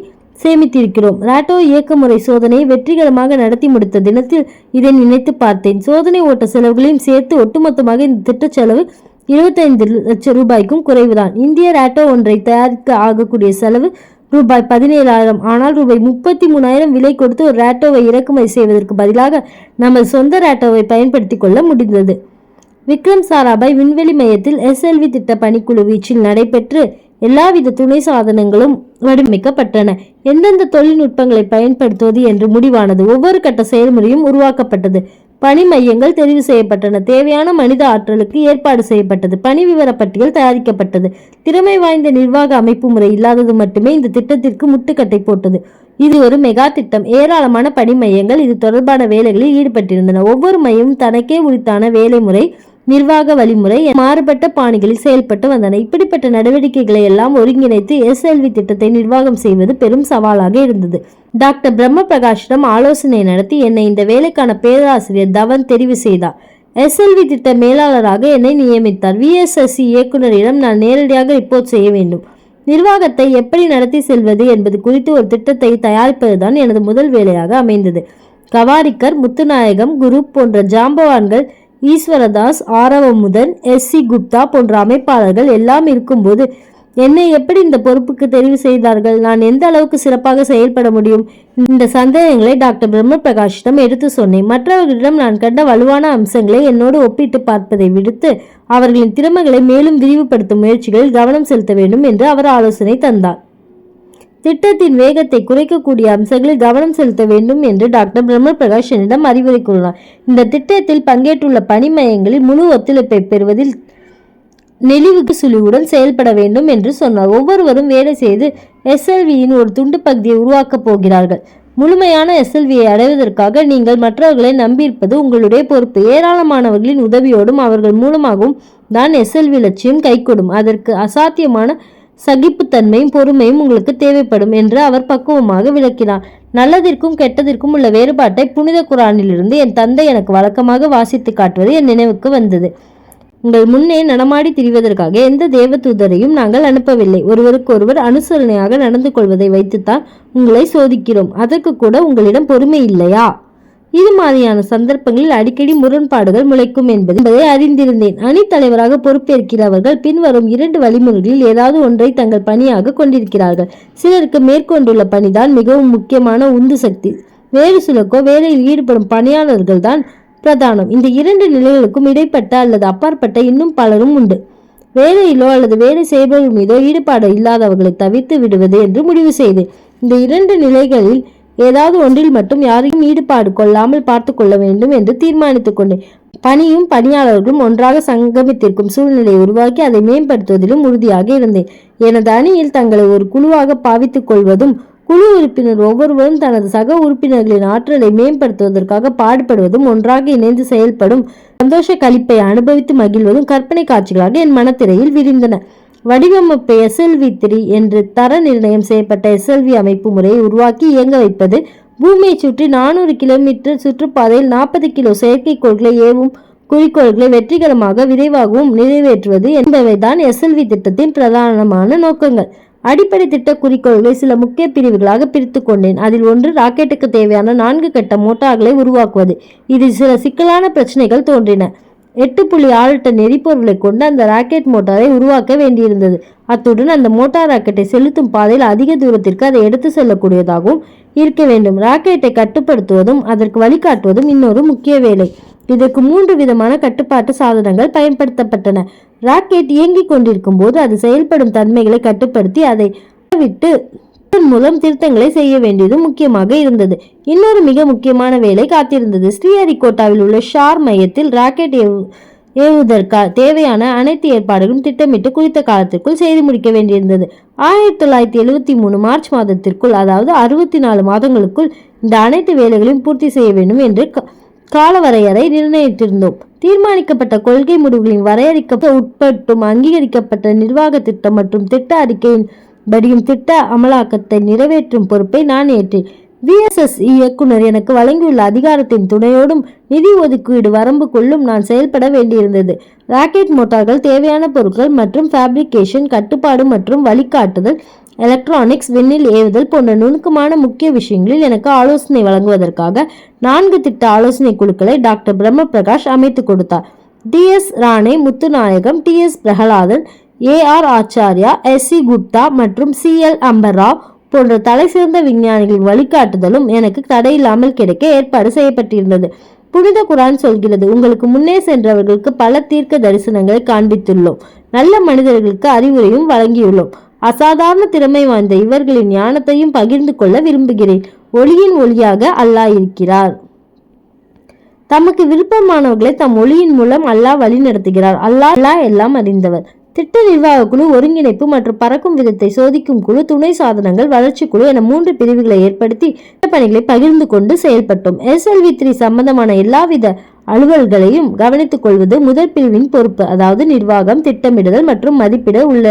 சேமித்திருக்கிறோம். ராட்டோ இயக்க முறை சோதனையை வெற்றிகரமாக நடத்தி முடித்த தினத்தில் இதை நினைத்து பார்த்தேன். சோதனை ஓட்ட செலவுகளையும் சேர்த்து ஒட்டுமொத்தமாக இந்த திட்ட செலவு இருபத்தைந்து லட்சம் ரூபாய்க்கும் குறைவுதான். இந்திய ராட்டோ ஒன்றை தயாரிக்க ஆகக்கூடிய செலவு ரூபாய் பதினேழாயிரம். ஆனால் ரூபாய் முப்பத்தி மூணாயிரம் விலை கொடுத்து ஒரு ராட்டோவை இறக்குமதி செய்வதற்கு பதிலாக நமது சொந்த ராட்டோவை பயன்படுத்தி கொள்ள முடிந்தது. விக்ரம் சாராபாய் விண்வெளி மையத்தில் எஸ்எல்வி திட்ட பணிக்குழு வீச்சில் நடைபெற்று எல்லாவித துணை சாதனங்களும் வடிவமைக்கப்பட்டன. எந்தெந்த தொழில்நுட்பங்களை பயன்படுத்துவது என்று முடிவானது. ஒவ்வொரு கட்ட செயல்முறையும் உருவாக்கப்பட்டது. பணி மையங்கள் தெரிவு செய்யப்பட்டன. தேவையான மனித ஆற்றலுக்கு ஏற்பாடு செய்யப்பட்டது. பணி விவரப்பட்டியல் தயாரிக்கப்பட்டது. திறமை வாய்ந்த நிர்வாக அமைப்பு முறை இல்லாதது மட்டுமே இந்த திட்டத்திற்கு முட்டுக்கட்டை போட்டது. இது ஒரு மெகா திட்டம். ஏராளமான பணி மையங்கள் இது தொடர்பான வேலைகளில் ஈடுபட்டிருந்தன. ஒவ்வொரு மையமும் தனக்கே உரித்தான வேலை முறை நிர்வாக வழிமுறை மாறுபட்ட பாணிகளில் செயல்பட்டு வந்தன. இப்படிப்பட்ட நடவடிக்கைகளை எல்லாம் ஒருங்கிணைத்து எஸ்எல்வி திட்டத்தை நிர்வாகம் செய்வது பெரும் சவாலாக இருந்தது. டாக்டர் பிரம்ம பிரகாஷிடம் ஆலோசனை நடத்தி என்னை இந்த வேலைக்கான பேராசிரியர் தவன் தெரிவு செய்தார். எஸ்எல்வி திட்ட மேலாளராக என்னை நியமித்தார். விஎஸ்எஸ்சி இயக்குனரிடம் நான் நேரடியாக ரிப்போர்ட் செய்ய வேண்டும். நிர்வாகத்தை எப்படி நடத்தி செல்வது என்பது குறித்து ஒரு திட்டத்தை தயாரிப்பதுதான் எனது முதல் வேலையாக அமைந்தது. கவாரிக்கர் முத்துநாயகம் குரு போன்ற ஜாம்பவான்கள் ஈஸ்வரதாஸ் ஆரவமுதன் எஸ். சி. குப்தா போன்ற அமைப்பாளர்கள் எல்லாம் இருக்கும்போது என்னை எப்படி இந்த பொறுப்புக்கு தெரிவு செய்தார்கள்? நான் எந்த அளவுக்கு சிறப்பாக செயல்பட முடியும்? இந்த சந்தேகங்களை டாக்டர் பிரம்ம பிரகாஷிடம் எடுத்து சொன்னேன். மற்றவர்களிடம் நான் கண்ட வலுவான அம்சங்களை என்னோடு ஒப்பிட்டு பார்ப்பதை விடுத்து அவர்களின் திறமைகளை மேலும் விரிவுபடுத்தும் முயற்சிகளில் கவனம் செலுத்த வேண்டும் என்று அவர் ஆலோசனை தந்தார். திட்டத்தின் வேகத்தை குறைக்கக்கூடிய அம்சங்களில் கவனம் செலுத்த வேண்டும் என்று டாக்டர் பிரம்ம பிரகாஷ் என்னிடம் இந்த திட்டத்தில் பங்கேற்றுள்ள பணிமயங்களில் முழு ஒத்துழைப்பை பெறுவதில் நெளிவுக்கு சுழிவுடன் செயல்பட வேண்டும் என்று சொன்னார். ஒவ்வொருவரும் வேலை செய்து எஸ்எல்வியின் ஒரு துண்டு பகுதியை உருவாக்கப் போகிறார்கள். முழுமையான எஸ்எல்வியை அடைவதற்காக நீங்கள் மற்றவர்களை நம்பியிருப்பது உங்களுடைய பொறுப்பு. ஏராளமானவர்களின் உதவியோடும் அவர்கள் மூலமாகவும் தான் எஸ்எல்வி லட்சியம் கைகொடும். அதற்கு அசாத்தியமான சகிப்புத்தன்மையும் பொறுமையும் உங்களுக்கு தேவைப்படும் என்று அவர் பக்குவமாக விளக்கினார். நல்லதிற்கும் கெட்டதிற்கும் உள்ள வேறுபாட்டை புனித குரானிலிருந்து என் தந்தை எனக்கு வழக்கமாக வாசித்து காட்டுவது என் நினைவுக்கு வந்தது. உங்கள் முன்னே நடமாடி திரிவதற்காக எந்த தேவதூதரையும் நாங்கள் அனுப்பவில்லை. ஒருவருக்கொருவர் அனுசரணையாக நடந்து கொள்வதை வைத்துத்தான் உங்களை சோதிக்கிறோம். அதற்கு கூட உங்களிடம் பொறுமை இல்லையா? இது மாதிரியான சந்தர்ப்பங்களில் அடிக்கடி முரண்பாடுகள் முளைக்கும் என்பதை அறிந்திருந்தேன். அணி தலைவராக பொறுப்பேற்கிறவர்கள் பின்வரும் இரண்டு வழிமுறைகளில் ஏதாவது ஒன்றை தங்கள் பணியாக கொண்டிருக்கிறார்கள். சிலருக்கு மேற்கொண்டுள்ள பணிதான் மிகவும் முக்கியமான உந்து சக்தி. வேறு சிலருக்கோ வேலையில் ஈடுபடும் பணியாளர்கள் தான் பிரதானம். இந்த இரண்டு நிலைகளுக்கும் இடைப்பட்ட அல்லது அப்பாற்பட்ட இன்னும் பலரும் உண்டு. வேலையிலோ அல்லது வேலை செய்பவர்கள் மீதோ ஈடுபாடு இல்லாதவர்களை தவிர்த்து விடுவது என்று முடிவு செய்து இந்த இரண்டு நிலைகளில் ஏதாவது ஒன்றில் மட்டும் யாரையும் ஈடுபாடு கொள்ளாமல் பார்த்து கொள்ள வேண்டும் என்று தீர்மானித்துக் கொண்டேன். பணியும் பணியாளர்களும் ஒன்றாக சங்கமித்திருக்கும் சூழ்நிலையை உருவாக்கி அதை மேம்படுத்துவதிலும் உறுதியாக இருந்தேன். எனது அணியில் தங்களை ஒரு குழுவாக பாவித்துக் கொள்வதும் குழு உறுப்பினர் ஒவ்வொருவரும் தனது சக உறுப்பினர்களின் ஆற்றலை மேம்படுத்துவதற்காக பாடுபடுவதும் ஒன்றாக இணைந்து செயல்படும் சந்தோஷ கழிப்பை அனுபவித்து மகிழ்வதும் கற்பனை காட்சிகளாக என் மனத்திரையில் விரிந்தன. வடிவமைப்பு எஸ்எல்வி த்ரீ என்று தர நிர்ணயம் செய்யப்பட்ட எஸ்எல்வி அமைப்பு முறையை உருவாக்கி இயங்க வைப்பது. பூமியை சுற்றி நானூறு கிலோமீட்டர் சுற்றுப்பாதையில் நாற்பது கிலோ செயற்கைக்கோள்களை ஏவும் குறிக்கோள்களை வெற்றிகரமாக விரைவாகவும் நிறைவேற்றுவது என்பவைதான் எஸ்எல்வி திட்டத்தின் பிரதானமான நோக்கங்கள். அடிப்படை திட்ட குறிக்கோள்களை சில முக்கிய பிரிவுகளாக பிரித்து கொண்டேன். அதில் ஒன்று ராக்கெட்டுக்கு தேவையான நான்கு கட்ட மோட்டார்களை உருவாக்குவது. இதில் சில சிக்கலான பிரச்சனைகள் தோன்றின. எட்டு புள்ளி ஆறு டன் எரிபொருளை கொண்டு அந்த ராக்கெட் மோட்டாரை உருவாக்க வேண்டியிருந்தது. அத்துடன் அந்த மோட்டார் ராக்கெட்டை செலுத்தும் பாதையில் அதிக தூரத்திற்கு அதை எடுத்து செல்லக்கூடியதாகவும் இருக்க வேண்டும். ராக்கெட்டை கட்டுப்படுத்துவதும் அதற்கு வழிகாட்டுவதும் இன்னொரு முக்கிய வேலை. இதற்கு மூன்று விதமான கட்டுப்பாட்டு சாதனங்கள் பயன்படுத்தப்பட்டன. ராக்கெட் இயங்கிக் கொண்டிருக்கும் போது அது செயல்படும் தன்மைகளை கட்டுப்படுத்தி அதை விட்டு இதன் மூலம் திருத்தங்களை செய்ய வேண்டியது முக்கியமாக இருந்தது. இன்னொரு மிக முக்கியமான வேலை காத்திருந்தது. ஸ்ரீஹரிகோட்டாவில் உள்ள ஷார் மையத்தில் ராக்கெட் ஏவு ஏவுவதற்கா தேவையான அனைத்து ஏற்பாடுகளும் திட்டமிட்டு குறித்த காலத்திற்குள் செய்து முடிக்க வேண்டியிருந்தது. ஆயிரத்தி தொள்ளாயிரத்தி எழுவத்தி மூணு மார்ச் மாதத்திற்குள் அதாவது அறுபத்தி நாலு மாதங்களுக்குள் இந்த அனைத்து வேலைகளையும் பூர்த்தி செய்ய வேண்டும் என்று காலவரையறை நிர்ணயித்திருந்தோம். தீர்மானிக்கப்பட்ட கொள்கை முடிவுகளின் வரையறுக்க உட்பட்டும் அங்கீகரிக்கப்பட்ட நிர்வாக திட்டம் மற்றும் திட்ட அறிக்கையின் படியும் திட்ட அமலாக்கத்தை நிறைவேற்றும் பொறுப்பை நான் ஏற்றேன். விஎஸ்எஸ் இயக்குனர் எனக்கு வழங்கியுள்ள அதிகாரத்தின் துணையோடும் நிதி ஒதுக்கீடு வரம்புக்குள்ளும் நான் செயல்பட வேண்டியிருந்தது. ராக்கெட் மோட்டார்கள் தேவையான பொருட்கள் மற்றும் ஃபேப்ரிகேஷன் கட்டுப்பாடு மற்றும் வழிகாட்டுதல் எலக்ட்ரானிக்ஸ் விண்ணில் ஏவுதல் போன்ற நுணுக்கமான முக்கிய விஷயங்களில் எனக்கு ஆலோசனை வழங்குவதற்காக நான்கு திட்ட ஆலோசனை குழுக்களை டாக்டர் பிரம்ம பிரகாஷ் அமைத்து கொடுத்தார். T S Rane Muthunayagam T S Prahladan A R Acharya S C Gupta மற்றும் சி எல் அம்பர்ராவ் போன்ற தலை சிறந்த விஞ்ஞானிகளின் வழிகாட்டுதலும் எனக்கு தடையில்லாமல் கிடைக்க ஏற்பாடு செய்யப்பட்டிருந்தது. புனித குரான் சொல்கிறது உங்களுக்கு முன்னே சென்றவர்களுக்கு பல தீர்க்க தரிசனங்களை காண்பித்துள்ளோம். நல்ல மனிதர்களுக்கு அறிவுரையும் வழங்கியுள்ளோம். அசாதாரண திறமை வாய்ந்த இவர்களின் ஞானத்தையும் பகிர்ந்து கொள்ள விரும்புகிறேன். ஒளியின் ஒளியாக அல்லாஹ் இருக்கிறார். தமக்கு விருப்பமானவர்களை தம் ஒளியின் மூலம் அல்லாஹ் வழி நடத்துகிறார் அல்லாஹ் அல்லாஹ் எல்லாம் அறிந்தவர். திட்ட நிர்வாக குழு ஒருங்கிணைப்பு மற்றும் பறக்கும் விதத்தை சோதிக்கும் குழு துணை சாதனங்கள் வளர்ச்சி குழு என மூன்று பிரிவுகளை ஏற்படுத்தி பணிகளை பகிர்ந்து கொண்டு செயல்பட்டோம். எஸ்எல்வி த்ரீ சம்பந்தமான எல்லாவித அலுவல்களையும் கவனித்துக் கொள்வது முதல் பிரிவின் பொறுப்பு. அதாவது நிர்வாகம் திட்டமிடுதல் மற்றும் மதிப்பிட உள்ள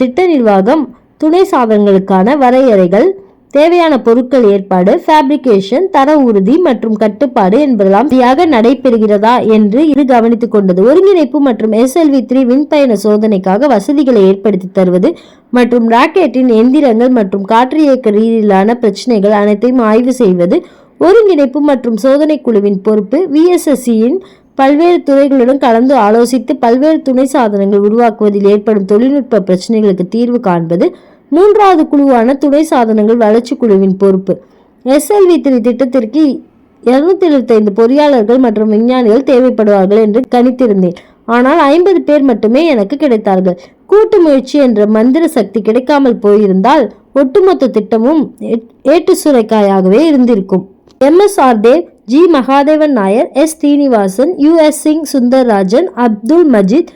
திட்ட நிர்வாகம் துணை சாதனங்களுக்கான வரையறைகள் தேவையான பொருட்கள் ஏற்பாடு ஃபேப்ரிகேஷன் தர உறுதி மற்றும் கட்டுப்பாடு என்பதெல்லாம் சரியாக நடைபெறுகிறதா என்று இது கவனித்துக் கொண்டது. ஒருங்கிணைப்பு மற்றும் எஸ்எல்வி த்ரீ விண்பயண சோதனைக்காக வசதிகளை ஏற்படுத்தி தருவது மற்றும் ராக்கெட்டின் எந்திரங்கள் மற்றும் காற்று இயக்க ரீதியிலான பிரச்சனைகள் அனைத்தையும் ஆய்வு செய்வது ஒருங்கிணைப்பு மற்றும் சோதனை குழுவின் பொறுப்பு விஎஸ்எஸ்சியின் பல்வேறு துறைகளுடன் கலந்து ஆலோசித்து பல்வேறு துணை சாதனங்கள் உருவாக்குவதில் ஏற்படும் தொழில்நுட்ப பிரச்சனைகளுக்கு தீர்வு காண்பது மூன்றாவது குழுவான துணை சாதனங்கள் வளர்ச்சி குழுவின் பொறுப்பு. எஸ்எல்வி த்ரீ திட்டத்திற்கு இருநூத்தி எழுபத்தைந்து பொறியாளர்கள் மற்றும் விஞ்ஞானிகள் தேவைப்படுவார்கள் என்று கணித்திருந்தேன். ஆனால் ஐம்பது பேர் மட்டுமே எனக்கு கிடைத்தார்கள். கூட்டு முயற்சி என்ற மந்திர சக்தி கிடைக்காமல் போயிருந்தால் ஒட்டுமொத்த திட்டமும் ஏ- ஏட்டு சுரைக்காயாகவே இருந்திருக்கும். M. S. R. Dev G. Madhavan Nair S. Srinivasan U. S. Singh Sundararajan Abdul Majid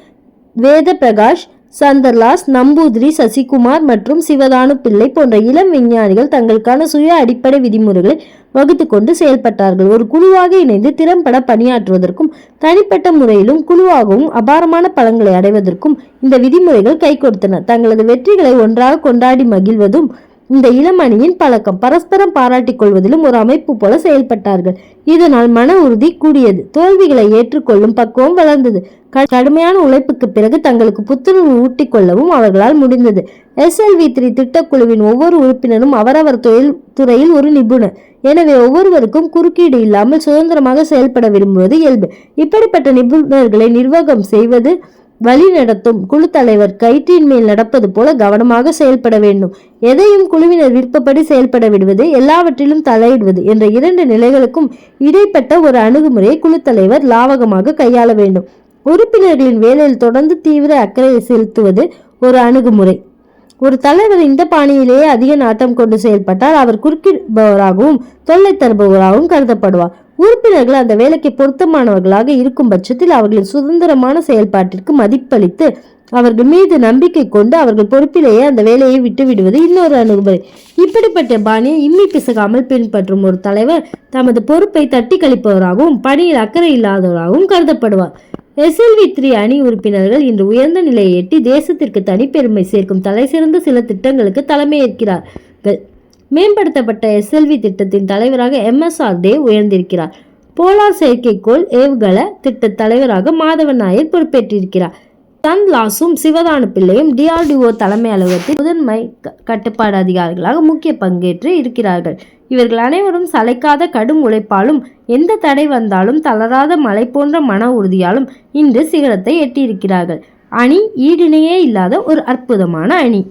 Ved Prakash சந்தர்லாஸ் Namboothiri Sasikumar மற்றும் சிவதானு பிள்ளை போன்ற இளம் விஞ்ஞானிகள் தங்களுக்கான சுய அடிப்படை விதிமுறைகளை வகுத்து கொண்டு செயல்பட்டார்கள். ஒரு குழுவாக இணைந்து திறம்பட பணியாற்றுவதற்கும் தனிப்பட்ட முறையிலும் குழுவாகவும் அபாரமான பலன்களை அடைவதற்கும் இந்த விதிமுறைகள் கை கொடுத்தன தங்களது வெற்றிகளை ஒன்றாக கொண்டாடி மகிழ்வதும் இந்த இளம் அணியின் பழக்கம் பரஸ்பரம் பாராட்டிக் கொள்வதிலும் ஒரு அமைப்பு போல செயல்பட்டார்கள். இதனால் மன உறுதி கூடியது. தோல்விகளை ஏற்றுக்கொள்ளும் பக்குவம் வளர்ந்தது. க- கடுமையான உழைப்புக்கு பிறகு தங்களுக்கு புத்துணர்வு ஊட்டிக் கொள்ளவும் அவர்களால் முடிந்தது. எஸ்எல்வி த்ரீ திட்டக்குழுவின் ஒவ்வொரு உறுப்பினரும் அவரவர் தொழில் துறையில் ஒரு நிபுணர். எனவே ஒவ்வொருவருக்கும் குறுக்கீடு இல்லாமல் சுதந்திரமாக செயல்பட விரும்புவது இயல்பு. இப்படிப்பட்ட நிபுணர்களை நிர்வாகம் செய்வது வழி நடத்தும் குழு தலைவர் கயிற்றின் மேல் நடப்பது போல கவனமாக செயல்பட வேண்டும். எதையும் குழுவினர் விருப்பப்படி செயல்பட விடுவது எல்லாவற்றிலும் தலையிடுவது என்ற இரண்டு நிலைகளுக்கும் இடைப்பட்ட ஒரு அணுகுமுறையை குழு தலைவர் லாவகமாக கையாள வேண்டும். உறுப்பினர்களின் வேலையில் தொடர்ந்து தீவிர அக்கறை செலுத்துவது ஒரு அணுகுமுறை. ஒரு தலைவர் இந்த பாணியிலேயே அதிக நாட்டம் கொண்டு செயல்பட்டால் அவர் குறுக்கிடுபவராகவும் தொல்லை தருபவராகவும் கருதப்படுவார். உறுப்பினர்கள் அந்த வேலைக்கு பொருத்தமானவர்களாக இருக்கும் பட்சத்தில் அவர்களின் சுதந்திரமான செயல்பாட்டிற்கு மதிப்பளித்து அவர்கள் மீது நம்பிக்கை கொண்டு அவர்கள் பொறுப்பிலேயே அந்த வேலையை விட்டு விடுவது இன்னொரு அணுகுமுறை இப்படிப்பட்ட பாணியை இம்மி பிசகாமல் பின்பற்றும் ஒரு தலைவர் தமது பொறுப்பை தட்டி கழிப்பவராகவும் பணியில் அக்கறை இல்லாதவராகவும் கருதப்படுவார். எஸ்எல்வி த்ரீ அணி உறுப்பினர்கள் இன்று உயர்ந்த நிலையை எட்டி தேசத்திற்கு தனிப்பெருமை சேர்க்கும் தலைசிறந்த சில திட்டங்களுக்கு தலைமையேற்கிறார்கள். மேம்படுத்தப்பட்ட எஸ்எல்வி திட்டத்தின் தலைவராக எம்எஸ்ஆர் டே உயர்ந்திருக்கிறார். போலார் செயற்கைக்கோள் ஏவுகல திட்ட தலைவராக மாதவன் நாயர் பொறுப்பேற்றிருக்கிறார். தன் லாசும் சிவதானு பிள்ளையும் டிஆர்டிஓ தலைமை அலுவலகத்தில் முதன்மை க- கட்டுப்பாடு அதிகாரிகளாக முக்கிய பங்கேற்று இருக்கிறார்கள். இவர்கள் அனைவரும் சளைக்காத கடும் உழைப்பாலும் எந்த தடை வந்தாலும் தளராத மலை போன்ற மன உறுதியாலும் இன்று சிகரத்தை எட்டியிருக்கிறார்கள். அணி ஈடிணையே இல்லாத ஒரு அற்புதமான அணி.